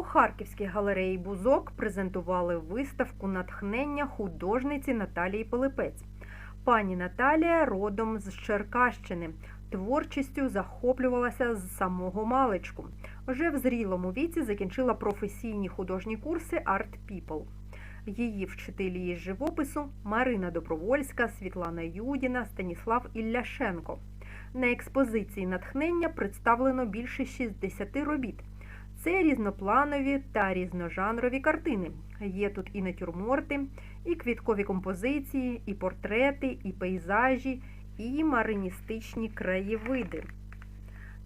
У Харківській галереї Бузок презентували виставку натхнення художниці Наталії Пилипець. Пані Наталія родом з Черкащини. Творчістю захоплювалася з самого маличку. Вже в зрілому віці закінчила професійні художні курси Art People. Її вчителі із живопису Марина Добровольська, Світлана Юдіна, Станіслав Ілляшенко. На експозиції натхнення представлено більше 60 робіт. Це різнопланові та різножанрові картини. Є тут і натюрморти, і квіткові композиції, і портрети, і пейзажі, і мариністичні краєвиди.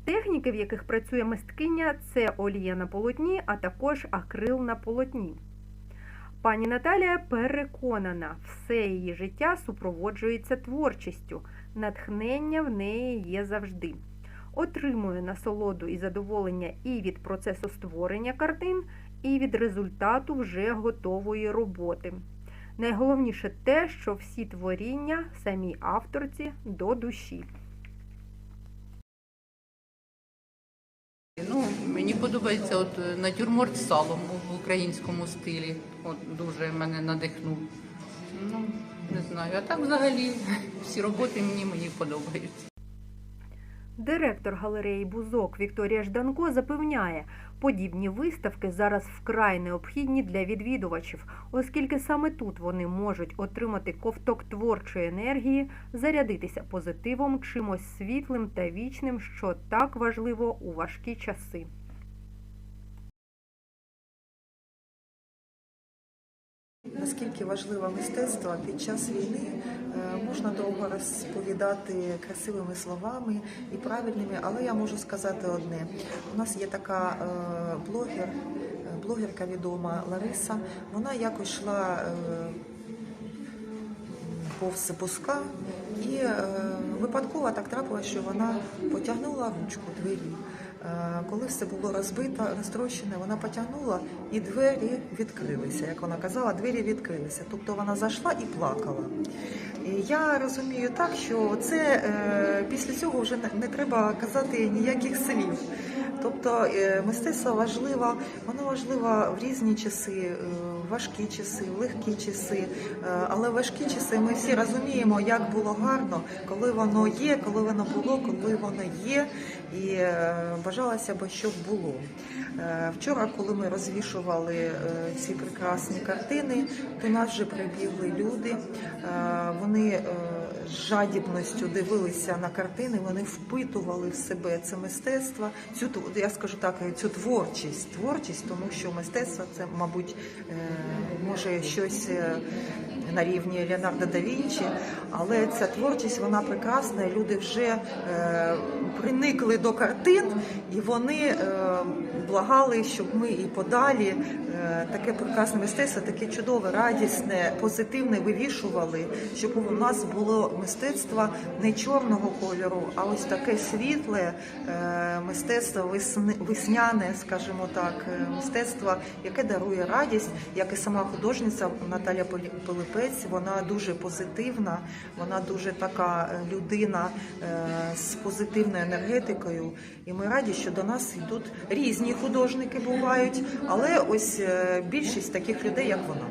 Техніки, в яких працює мисткиня, це олія на полотні, а також акрил на полотні. Пані Наталія переконана, все її життя супроводжується творчістю, натхнення в неї є завжди. Отримує насолоду і задоволення і від процесу створення картин, і від результату вже готової роботи. Найголовніше те, що всі творіння самій авторці до душі. Ну, мені подобається от е, натюрморт з салом в українському стилі. От дуже мене надихнув. Ну, не знаю. А так взагалі всі роботи мені мені подобаються. Директор галереї Бузок Вікторія Жданко запевняє, подібні виставки зараз вкрай необхідні для відвідувачів, оскільки саме тут вони можуть отримати ковток творчої енергії, зарядитися позитивом, чимось світлим та вічним, що так важливо у важкі часи. Наскільки важливе мистецтво під час війни е, можна довго розповідати красивими словами і правильними, але я можу сказати одне: у нас є така е, блогер, е, блогерка відома Лариса. Вона якось йшла повз пуска і випадково так трапилося, що вона потягнула ручку двері. Е, Коли все було розбито, розтрощене, вона потягнула і двері відкрилися. Як вона казала, двері відкрилися. Тобто вона зайшла і плакала. І я розумію так, що це е, після цього вже не, не треба казати ніяких слів. Тобто е, мистецтво важливо, воно важливо в різні часи, е, в важкі часи, в легкі часи. Е, Але в важкі часи ми всі розуміємо, як було гарно, коли воно є, коли воно було, коли воно є, і бажалося б, щоб було. Вчора, коли ми розвішували ці прекрасні картини, до нас вже прибігли люди. Вони жадібністю дивилися на картини, вони впитували в себе це мистецтво, цю я скажу так, цю творчість, творчість, тому що мистецтво це, мабуть, е, може щось е, на рівні Леонардо да Вінчі, але ця творчість вона прекрасна. і Люди вже е, приникли до картин, і вони благали, щоб ми і подалі таке прекрасне мистецтво, таке чудове, радісне, позитивне вивішували, щоб у нас було мистецтво не чорного кольору, а ось таке світле е, мистецтво весняне, скажімо так, е, мистецтво, яке дарує радість, як і сама художниця Наталя Пилипець. Вона дуже позитивна, вона дуже така е, людина з позитивною енергетикою. І ми раді, що до нас йдуть різні художники бувають, але ось більшість таких людей, як вона.